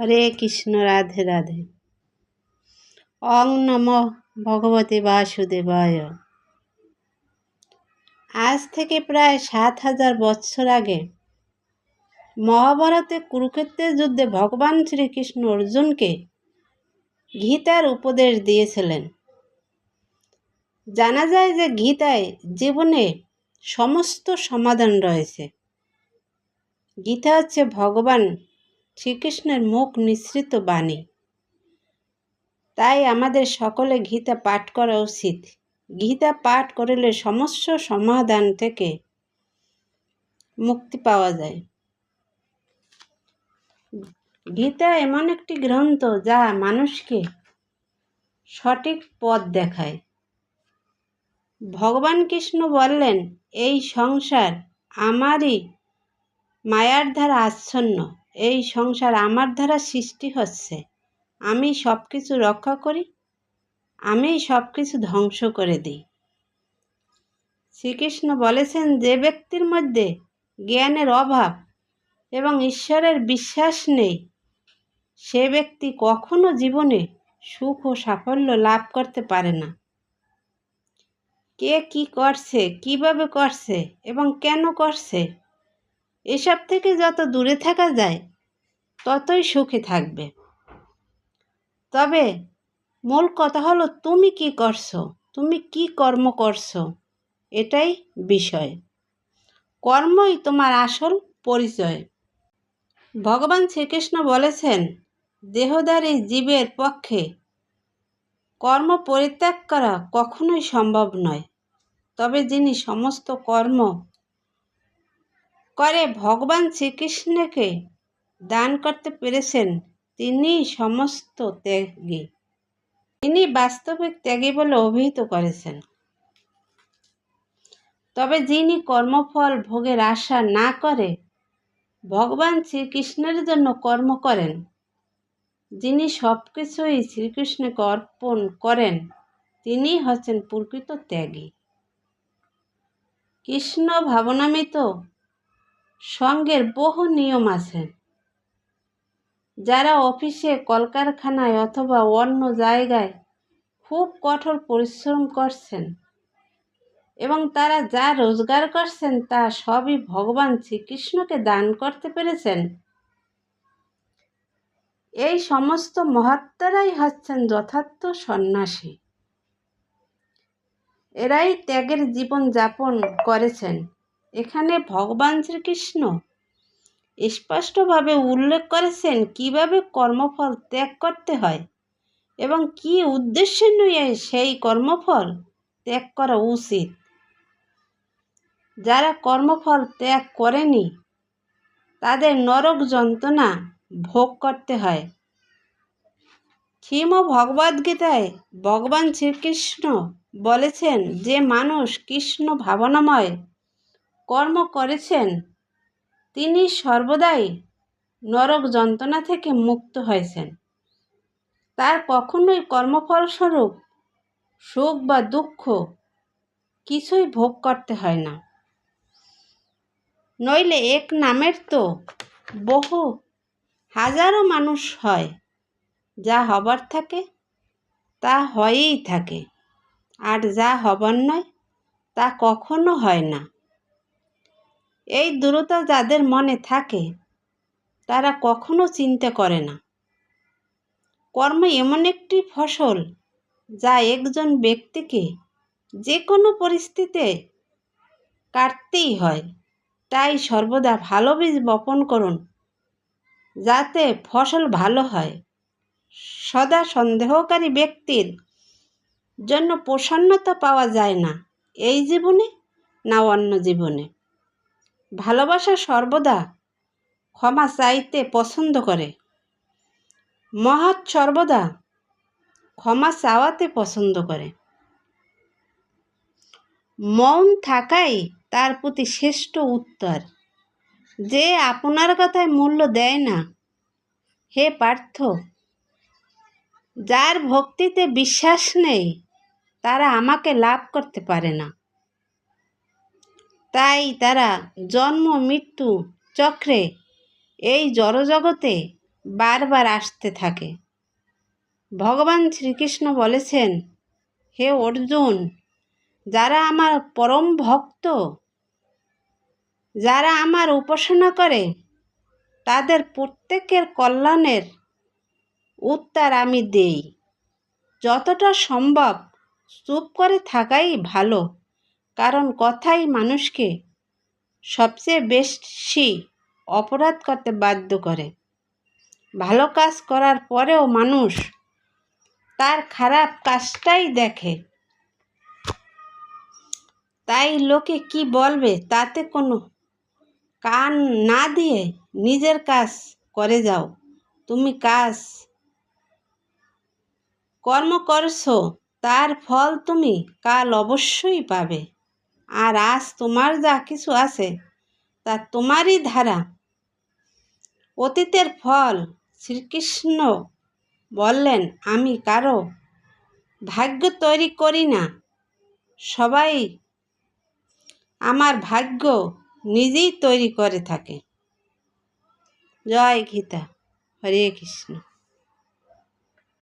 হরে কৃষ্ণ, রাধে রাধে। অং নম ভগবতে বাসুদেবায়। আজ থেকে প্রায় সাত হাজার বৎসর আগে মহাভারতে কুরুক্ষেত্রের যুদ্ধে ভগবান শ্রীকৃষ্ণ অর্জুনকে গীতার উপদেশ দিয়েছিলেন। জানা যায় যে গীতায় জীবনে সমস্ত সমাধান রয়েছে। গীতা হচ্ছে ভগবান শ্রীকৃষ্ণের মুখ নিঃসৃত বাণী। তাই আমাদের সকলে গীতা পাঠ করা উচিত। গীতা পাঠ করলে সমস্ত সমাধান থেকে মুক্তি পাওয়া যায়। গীতা এমন একটি গ্রন্থ যা মানুষকে সঠিক পথ দেখায়। ভগবান কৃষ্ণ বললেন, এই সংসার আমারই মায়ার দ্বারা আচ্ছন্ন। এই সংসার আমার দ্বারা সৃষ্টি হচ্ছে। আমি সব কিছু রক্ষা করি, আমি সব কিছু ধ্বংস করে দিই। শ্রীকৃষ্ণ বলেছেন, যে ব্যক্তির মধ্যে জ্ঞানের অভাব এবং ঈশ্বরের বিশ্বাস নেই, সে ব্যক্তি কখনো জীবনে সুখ ও সাফল্য লাভ করতে পারে না। কে কি করছে, কীভাবে করছে এবং কেন করছে এসব থেকে যত দূরে থাকা যায়, ততই সুখে থাকবে। তবে মূল কথা হলো, তুমি কি করছ? তুমি কি কর্ম করছ? এটাই বিষয়। কর্মই তোমার আসল পরিচয়। ভগবান শ্রীকৃষ্ণ বলেছেন দেহদারী জীবের পক্ষে কর্ম পরিত্যাগ করা কখনোই সম্ভব নয়। তবে যিনি সমস্ত কর্ম করে ভগবান শ্রীকৃষ্ণকে দান করতে পেরেছেন, তিনি সমস্ত ত্যাগী। তিনি বাস্তবিক ত্যাগী বলে অভিহিত করেছেন। তবে যিনি কর্মফল ভোগের আশা না করে ভগবান শ্রীকৃষ্ণের জন্য কর্ম করেন, যিনি সব কিছুই শ্রীকৃষ্ণকে অর্পণ করেন, তিনি হচ্ছেন প্রকৃত ত্যাগী। কৃষ্ণ ভাবনামিত সঙ্গের বহু নিয়ম আছে। যারা অফিসে, কলকারখানায় অথবা অন্য জায়গায় খুব কঠোর পরিশ্রম করছেন এবং তারা যা রোজগার করছেন তা সবই ভগবান শ্রীকৃষ্ণকে দান করতে পেরেছেন, এই সমস্ত মহাত্মারাই হচ্ছেন যথার্থ সন্ন্যাসী। এরাই ত্যাগের জীবন যাপন করেছেন। এখানে ভগবান শ্রীকৃষ্ণ স্পষ্টভাবে উল্লেখ করেছেন কীভাবে কর্মফল ত্যাগ করতে হয় এবং কি উদ্দেশ্য নিয়ে সেই কর্মফল ত্যাগ করা উচিত। যারা কর্মফল ত্যাগ করেনি, তাদের নরক যন্ত্রণা ভোগ করতে হয়। শ্রীম ভগবদ্গীতায় ভগবান শ্রীকৃষ্ণ বলেছেন যে, মানুষ কৃষ্ণ ভাবনাময় কর্ম করেছেন, তিনি সর্বদাই নরক যন্ত্রণা থেকে মুক্ত হয়েছেন। তার কখনোই কর্মফলস্বরূপ সুখ বা দুঃখ কিছুই ভোগ করতে হয় না। নইলে এক নামের তো বহু হাজারো মানুষ হয়, যা হবার থাকে, তা হয়েই থাকে, আর যা হবার নয়, তা কখনো হয় না। এই দূরতা যাদের মনে থাকে, তারা কখনো চিন্তা করে না। কর্ম এমন একটি ফসল যা একজন ব্যক্তিকে যে কোনো পরিস্থিতিতে কাটতেই হয়, তাই সর্বদা ভালো বীজ বপন করুন, যাতে ফসল ভালো হয়। সদা সন্দেহকারী ব্যক্তির জন্য প্রসন্নতা পাওয়া যায় না, এই জীবনে না অন্য জীবনে। ভালোবাসা সর্বদা ক্ষমা চাইতে পছন্দ করে। মহৎ সর্বদা ক্ষমা চাওয়াতে পছন্দ করে। মৌন থাকাই তার প্রতি শ্রেষ্ঠ উত্তর। যে আপনার কথায় মূল্য দেয় না, হে পার্থ, যার ভক্তিতে বিশ্বাস নেই, তারা আমাকে লাভ করতে পারে না। তাই তারা জন্ম, মৃত্যু চক্রে এই জড়জগতে বারবার আসতে থাকে। ভগবান শ্রীকৃষ্ণ বলেছেন, হে অর্জুন, যারা আমার পরম ভক্ত, যারা আমার উপাসনা করে, তাদের প্রত্যেকের কল্যাণের উত্তর আমি দেই। যতটা সম্ভব চুপ করে থাকাই ভালো। কারণ কথাই মানুষকে সবচেয়ে বেশি অপরাধ করতে বাধ্য করে। ভালো কাজ করার পরেও মানুষ তার খারাপ কাজটাই দেখে। তাই লোকে কি বলবে তাতে কোনো কান না দিয়ে নিজের কাজ করে যাও। তুমি কাজ কর্ম করছ, তার ফল তুমি কাল অবশ্যই পাবে। আর আজ তোমার যা কিছু আছে, তা তোমারই ধারা। অতীতের ফল শ্রীকৃষ্ণ বললেন, আমি কারও ভাগ্য তৈরি করি না। সবাই আমার ভাগ্য নিজেই তৈরি করে থাকে। জয় গীতা। হরে কৃষ্ণ।